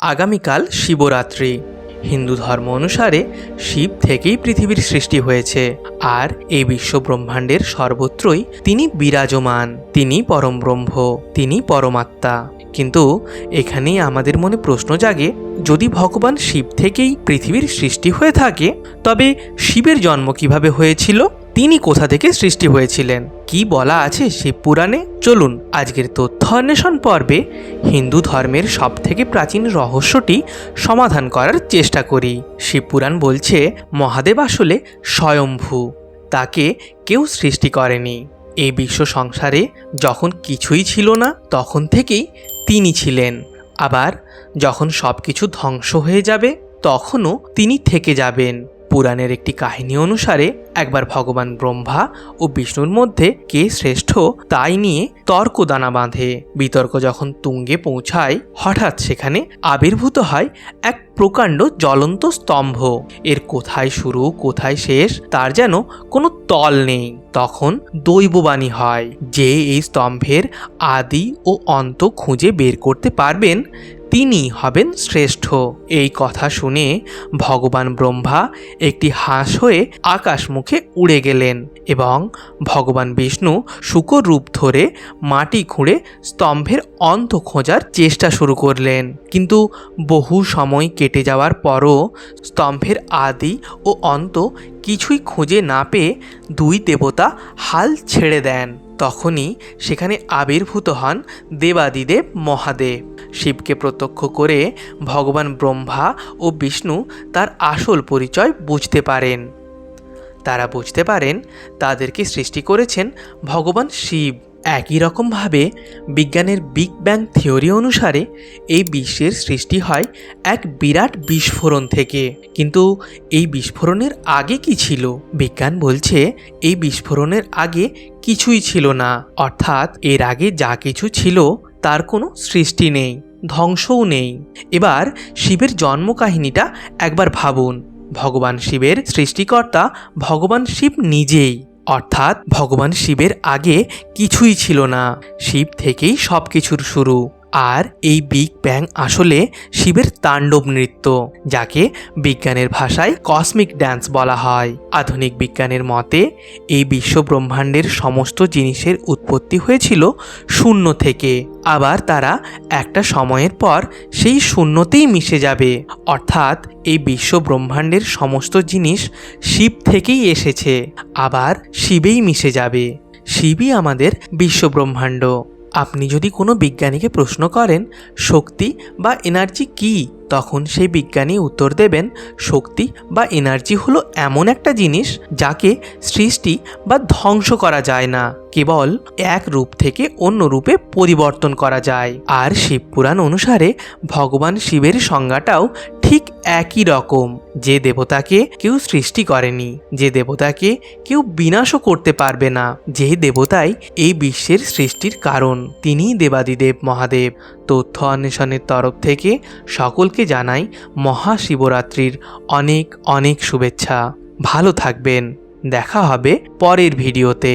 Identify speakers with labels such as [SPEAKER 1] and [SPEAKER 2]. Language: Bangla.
[SPEAKER 1] আগামীকাল শিবরাত্রি। হিন্দু ধর্ম অনুসারে শিব থেকেই পৃথিবীর সৃষ্টি হয়েছে। আর এই বিশ্ব ব্রহ্মাণ্ডের সর্বত্রই তিনি বিরাজমান, তিনি পরম ব্রহ্ম, তিনি পরমাত্মা। কিন্তু এখানেই আমাদের মনে প্রশ্ন জাগে, যদি ভগবান শিব থেকেই পৃথিবীর সৃষ্টি হয়ে থাকে, তবে শিবের জন্ম কীভাবে হয়েছিল? তিনি কোথা থেকে সৃষ্টি হয়েছিলেন? কি বলা আছে শিব পুরাণে? চলুন, আজকের তথ্য অন্বেষণ পর্বে হিন্দু ধর্মের সব থেকে প্রাচীন রহস্যটি সমাধান করার চেষ্টা করি। শিবপুরাণ বলছে, মহাদেব আসলে স্বয়ম্ভু, তাকে কেউ সৃষ্টি করেনি। এই বিশ্ব সংসারে যখন কিছুই ছিল না, তখন থেকেই তিনি ছিলেন। আবার যখন সব কিছু ধ্বংস হয়ে যাবে, তখনও তিনি থেকে যাবেন। পুরাণের একটি কাহিনী অনুসারে একবার ভগবান ব্রহ্মা ও বিষ্ণুর মধ্যে কে শ্রেষ্ঠ তাই নিয়ে তর্ক দানা বাঁধে। বিতর্ক যখন তুঙ্গে পৌঁছায়, হঠাৎ সেখানে আবির্ভূত হয় এক প্রকাণ্ড জ্বলন্ত স্তম্ভ। এর কোথায় শুরু, কোথায় শেষ, তার যেন কোনো তল নেই। তখন দৈববাণী হয় যে এই স্তম্ভের আদি ও অন্ত খুঁজে বের করতে পারবেন তিনি হবেন শ্রেষ্ঠ। এই কথা শুনে ভগবান ব্রহ্মা একটি হাঁস হয়ে আকাশ মুখে উড়ে গেলেন এবং ভগবান বিষ্ণু শুকর রূপ ধরে মাটি খুঁড়ে স্তম্ভের অন্ত খোঁজার চেষ্টা শুরু করলেন। কিন্তু বহু সময় কেটে যাওয়ার পরও স্তম্ভের আদি ও অন্ত কিছুই খুঁজে না পেয়ে দুই দেবতা হাল ছেড়ে দেন। তখনই সেখানে আবির্ভূত হন দেবাদিদেব মহাদেব। শিবকে প্রত্যক্ষ করে ভগবান ব্রহ্মা ও বিষ্ণু তার আসল পরিচয় বুঝতে পারেন। তারা বুঝতে পারেন তাদেরকে সৃষ্টি করেছেন ভগবান শিব। একই রকমভাবে বিজ্ঞানের বিগ ব্যাং থিওরি অনুসারে এই বিশ্বের সৃষ্টি হয় এক বিরাট বিস্ফোরণ থেকে। কিন্তু এই বিস্ফোরণের আগে কি ছিল? বিজ্ঞান বলছে এই বিস্ফোরণের আগে কিছুই ছিল না। অর্থাৎ এর আগে যা কিছু ছিল তার কোনো সৃষ্টি নেই। ধ্বংসও নেই। এবার শিবের জন্ম কাহিনীটা একবার ভাবুন। ভগবান শিবের সৃষ্টিকর্তা ভগবান শিব নিজেই। অর্থাৎ ভগবান শিবের আগে কিছুই ছিল না। শিব থেকেই সব কিছুর শুরু। আর এই বিগ ব্যাং আসলে শিবের তাণ্ডব নৃত্য, যাকে বিজ্ঞানের ভাষায় কসমিক ড্যান্স বলা হয়। আধুনিক বিজ্ঞানের মতে, এই বিশ্ব ব্রহ্মাণ্ডের সমস্ত জিনিসের উৎপত্তি হয়েছিল শূন্য থেকে। আবার তারা একটা সময়ের পর সেই শূন্যতেই মিশে যাবে। অর্থাৎ এই বিশ্ব ব্রহ্মাণ্ডের সমস্ত জিনিস শিব থেকেই এসেছে, আবার শিবেই মিশে যাবে। শিবই আমাদের বিশ্ব ব্রহ্মাণ্ড। আপনি যদি কোনো বিজ্ঞানীকে প্রশ্ন করেন শক্তি বা এনার্জি কী? তখন সেই বিজ্ঞানী উত্তর দেবেন, শক্তি বা এনার্জি হলো এমন একটা জিনিস যাকে সৃষ্টি বা ধ্বংস করা যায় না। কেবল এক রূপ থেকে অন্য রূপে পরিবর্তন করা যায়। আর শিবপুরাণ অনুসারে ভগবান শিবের সংজ্ঞাটাও ঠিক একই রকম। যে দেবতাকে কেউ সৃষ্টি করেনি, যে দেবতাকে কেউ বিনাশও করতে পারবে না, যে দেবতাই এই বিশ্বের সৃষ্টির কারণ, তিনিই দেবাদিদেব মহাদেব। তথ্য অন্বেষণের তরফ থেকে সকলকে জানাই মহাশিবরাত্রির অনেক অনেক শুভেচ্ছা। ভালো থাকবেন। দেখা হবে পরের ভিডিওতে।